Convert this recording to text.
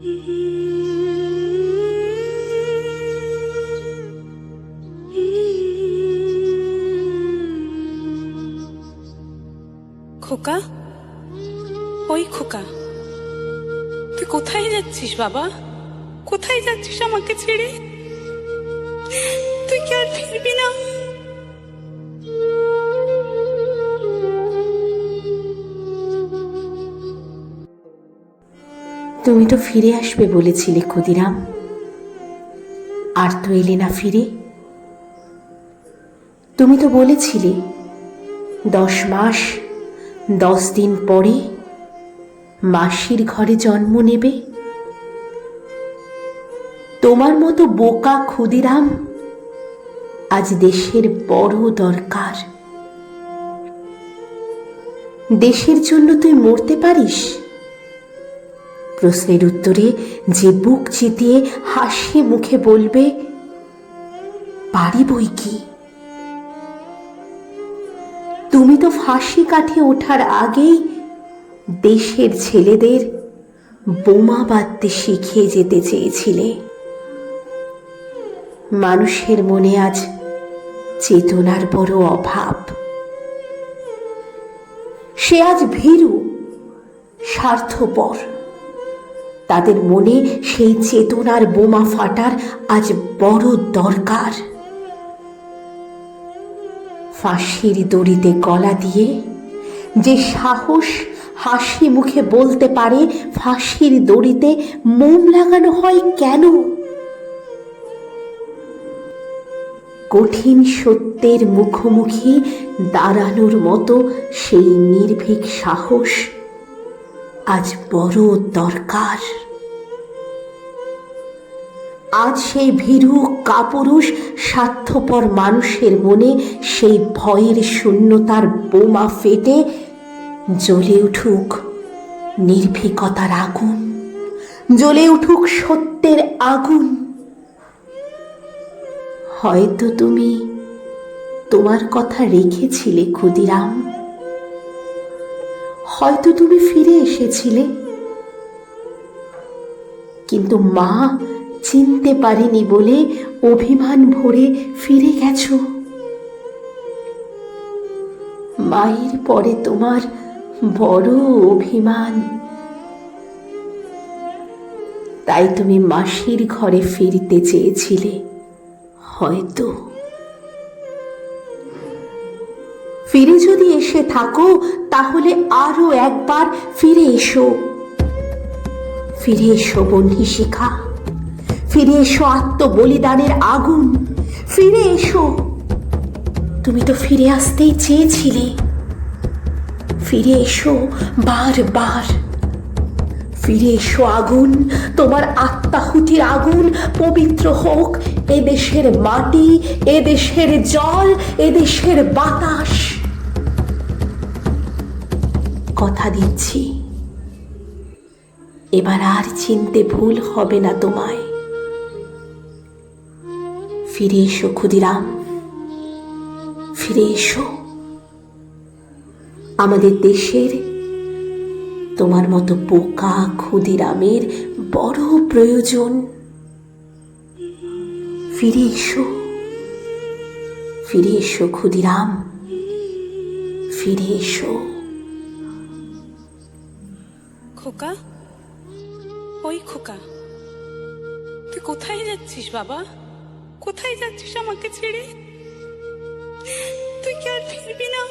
খোকা? ওই খোকা। তুই কোথায় যাচ্ছিস বাবা? কোথায় যাচ্ছিস আমাকে ছেড়ে? তুই কি আর ফিরবি না? তুমি তো ফিরে আসবে বলেছিলে, ক্ষুদিরাম। আর তো এলে না ফিরে। তুমি তো বলেছিলে, দশ মাস, দশ দিন পরে মাসির ঘরে জন্ম নেবে। তোমার মতো বোকা ক্ষুদিরাম আজ দেশের বড় দরকার। দেশের জন্য তুই মরতে পারিস? প্রশ্নের উত্তরে যে বুক চিতিয়ে হাসি মুখে বলবে পারি বই কি? তুমি তো ফাঁসি কাঠে ওঠার আগেই দেশের ছেলেদের বোমা বাঁধতে শিখিয়ে যেতে চেয়েছিলে। মানুষের মনে আজ চেতনার বড় অভাব। সে আজ ভীরু, স্বার্থপর। তাদের মনে সেই চেতনার বোমা ফাটার আজ বড় দরকার। ফাঁসির দড়িতে গলা দিয়ে যে সাহস হাসি মুখে বলতে পারে, ফাঁসির দড়িতে মোম লাগানো হয় কেন? কঠিন সত্যের মুখোমুখি দাঁড়ানোর মতো সেই নির্ভীক সাহস আজ বড় দরকার। আজ সেই ভীরু কাপুরুষ স্বার্থপর মানুষের মনে সেই ভয়ের শূন্যতার বোমা ফেটে জ্বলে উঠুক নির্ভীকতার আগুন, জ্বলে উঠুক সত্যের আগুন। হয়তো তুমি তোমার কথা রেখেছিলে ক্ষুদিরাম, হয়তো তুমি ফিরে এসেছিলে। কিন্তু মা চিনতে পারেনি বলে অভিমান ভরে ফিরে গেছো। মায়ের পরে তোমার বড় অভিমান। তাই তুমি মাসির ঘরে ফিরতে চেয়েছিলে, হয়তো। ফিরে যদি এসে থাকো, তাহলে আরও একবার ফিরে এসো। ফিরে এসো বন্ধি শিখা। ফিরে এসো আত্মবলিদানের আগুন। ফিরে এসো। তুমি তো ফিরে আসতেই চেয়েছিলে। ফিরে এসো বার বার ফিরে এসো আগুন, তোমার আত্মাহুতির আগুন, পবিত্র হোক এ দেশের মাটি, এ দেশের জল, এ দেশের বাতাস। কথা দিচ্ছি। এবার আর চিনতে ভুল হবে না তোমায়। ফিরে এসো ক্ষুদিরাম। ফিরে এসো। আমাদের দেশের তোমার মতো বোকা ক্ষুদিরামের বড় প্রয়োজন। ফিরে এসো। ফিরে এসো ক্ষুদিরাম। ফিরে এসো। খোকা? ওই খোকা, তুই কোথায় যাচ্ছিস বাবা? কোথায় যাচ্ছিস আমাকে ছেড়ে? তুই কি আর ফিরবি না?